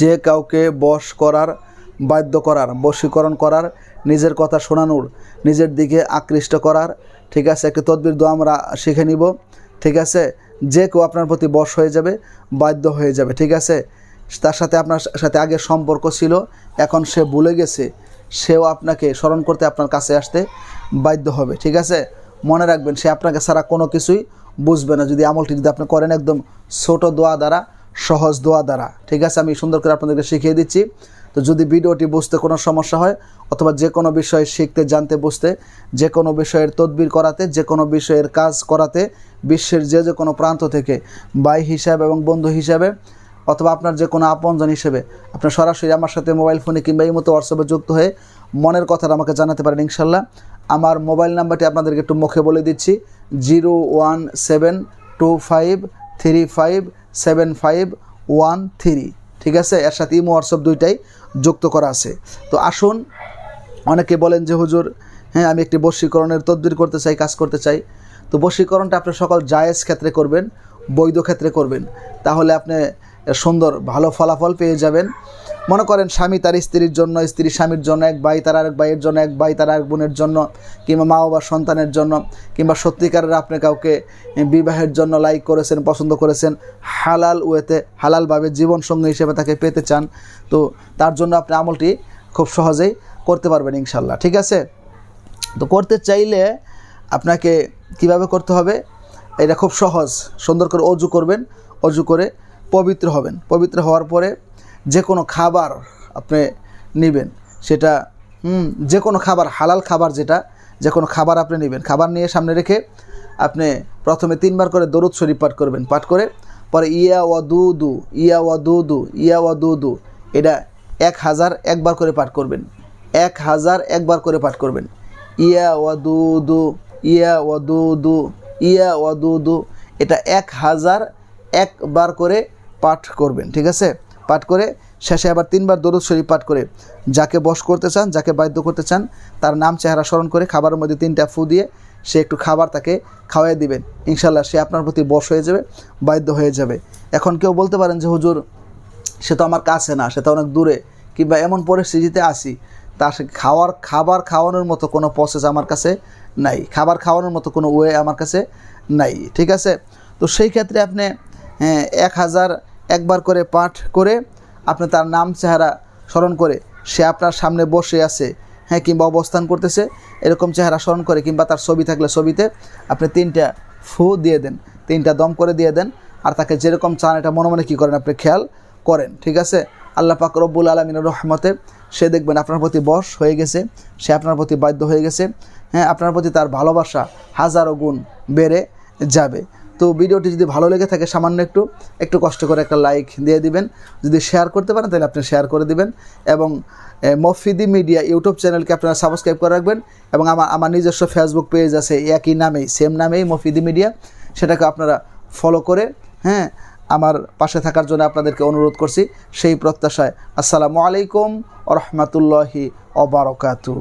যে কাউকে বশ করার, বাধ্য করার, বশীকরণ করার, নিজের কথা শোনানোর, নিজের দিকে আকৃষ্ট করার, ঠিক আছে, একটি তদবির দোয়া আমরা শিখে নিব, ঠিক আছে, যে কেউ আপনার প্রতি বশ হয়ে যাবে, বাধ্য হয়ে যাবে, ঠিক আছে, তার সাথে আপনার সাথে আগে সম্পর্ক ছিল, এখন সে ভুলে গেছে, সেও আপনাকে স্মরণ করতে আপনার কাছে আসতে বাধ্য হবে, ঠিক আছে, মনে রাখবেন সে আপনাকে ছাড়া কোনো কিছুই বুঝবে না, যদি আমলটি যদি আপনি করেন একদম ছোট দোয়া দ্বারা সহজ দোয়া দ্বারা। ঠিক আছে, আমি সুন্দর করে আপনাদেরকে শিখিয়ে দিচ্ছি। তো যদি ভিডিওটি বুঝতে কোনো সমস্যা হয়, অথবা যে কোনো বিষয়ে শিখতে, জানতে, বুঝতে, যে কোনো বিষয়ের তদবির করাতে, যে কোনো বিষয়ের কাজ করাতে, বিশ্বের যে যে কোনো প্রান্ত থেকে ভাই হিসাবে এবং বন্ধু হিসাবে, অথবা আপনার যে কোনো আপনজন হিসেবে আপনার সরাসরি আমার সাথে মোবাইল ফোনে কিংবা এই মতো হোয়াটসঅ্যাপে যুক্ত হয়ে মনের কথাটা আমাকে জানাতে পারেন ইনশাল্লাহ আমার মোবাইল নাম্বারটি আপনাদেরকে একটু মুখে বলে দিচ্ছি, zero one seven two five three five seven five one three ঠিক আছে? এর সাথে ইমো হোয়াটসঅ্যাপ দুইটাই যুক্ত করা আছে। তো আসুন, অনেকে বলেন যে, হুজুর হ্যাঁ আমি একটি বশীকরণের তদবির করতে চাই, কাজ করতে চাই। তো বশীকরণটা আপনি সকল জায়েজ ক্ষেত্রে করবেন, বৈধ ক্ষেত্রে করবেন। তাহলে আপনি সুন্দর, ভালো ফলাফল পেয়ে যাবেন। মনে করেন স্বামী তার স্ত্রীর জন্য, স্ত্রী স্বামীর জন্য, এক ভাই তার আরেক ভাইয়ের জন্য, এক ভাই তার আরেক বোনের জন্য, কিংবা মা বাবা সন্তানের জন্য, কিংবা সত্যিকারের আপনি কাউকে বিবাহের জন্য লাইক করেছেন, পছন্দ করেছেন, হালাল ওয়েতে, হালালভাবে জীবনসঙ্গী হিসেবে তাকে পেতে চান, তো তার জন্য আপনি আমলটি খুব সহজেই করতে পারবেন ইনশাল্লাহ ঠিক আছে? তো করতে চাইলে আপনাকে কীভাবে করতে হবে? এটা খুব সহজ, সুন্দর করে অজু করবেন, অজু করে পবিত্র হবেন। পবিত্র হওয়ার পরে যে কোনো খাবার আপনি নেবেন, সেটা যে কোনো খাবার, হালাল খাবার যেটা যে কোনো খাবার আপনি নেবেন। খাবার নিয়ে সামনে রেখে আপনি প্রথমে তিনবার করে দরুদ শরীফ পাঠ করবেন। পাঠ করে পরে ইয়া ওয়া দু দু ইয়া ওয়া দু দু ইয়া ওয়া দু দু এটা এক হাজার একবার করে পাঠ করবেন। এক হাজার একবার করে পাঠ করবেন। ইয়া ওয়া দু দু ইয়া ওয়া দু দু ইয়া ওয়া দু দু এটা এক হাজার একবার করে পাঠ করবেন, ঠিক আছে? পাঠ করে, শেষে আবার তিনবার দরুদ শরীফ পাঠ করে, যাকে বশ করতে চান, যাকে বাধ্য করতে চান, তার নাম চেহারা স্মরণ করে খাবারের মধ্যে তিনটা ফু দিয়ে সে একটু খাবার তাকে খাওয়াই দিবেন। ইনশাল্লাহ সে আপনার প্রতি বশ হয়ে যাবে, বাধ্য হয়ে যাবে। এখন কেউ বলতে পারেন যে, হুজুর, সে তো আমার কাছে না, সে তো অনেক দূরে, কিংবা এমন পরিস্থিতিতে আসি তার খাওয়ার, খাবার খাওয়ানোর মতো কোনো প্রসেস আমার কাছে নাই, খাবার খাওয়ানোর মতো কোনো ওয়ে আমার কাছে নাই। ঠিক আছে? তো সেই ক্ষেত্রে আপনি এক হাজার একবার করে পাঠ করে আপনি তার নাম, চেহারা স্মরণ করে সে আপনার সামনে বসে আছে হ্যাঁ কিংবা অবস্থান করতেছে, এরকম চেহারা স্মরণ করে কিংবা তার ছবি থাকলে ছবিতে আপনি তিনটা ফু দিয়ে দেন, তিনটা দম করে দিয়ে দেন, আর তাকে যেরকম চান এটা মনে মনে কী করেন আপনি খেয়াল করেন, ঠিক আছে? আল্লাহ পাক রব্বুল আলমিনের রহমতে সে দেখবেন আপনার প্রতি বশ হয়ে গেছে, সে আপনার প্রতি বাধ্য হয়ে গেছে হ্যাঁ আপনার প্রতি তার ভালোবাসা হাজারো গুণ বেড়ে যাবে। তো ভিডিওটি যদি ভালো লেগে থাকে, সামান্য একটু একটু কষ্ট করে একটা লাইক দিয়ে দিবেন। যদি শেয়ার করতে পারেন, তাহলে আপনি শেয়ার করে দিবেন। এবং মফিদি মিডিয়া ইউটিউব চ্যানেলকে আপনারা সাবস্ক্রাইব করে রাখবেন। এবং আমার আমার নিজস্ব ফেসবুক পেজ আছে, একই নামেই সেম নামেই মফিদি মিডিয়া। সেটাকে আপনারা ফলো করে হ্যাঁ আমার পাশে থাকার জন্য আপনাদেরকে অনুরোধ করছি। সেই প্রত্যাশায় আসসালামু আলাইকুম রহমতুল্লাহি অবরকাতু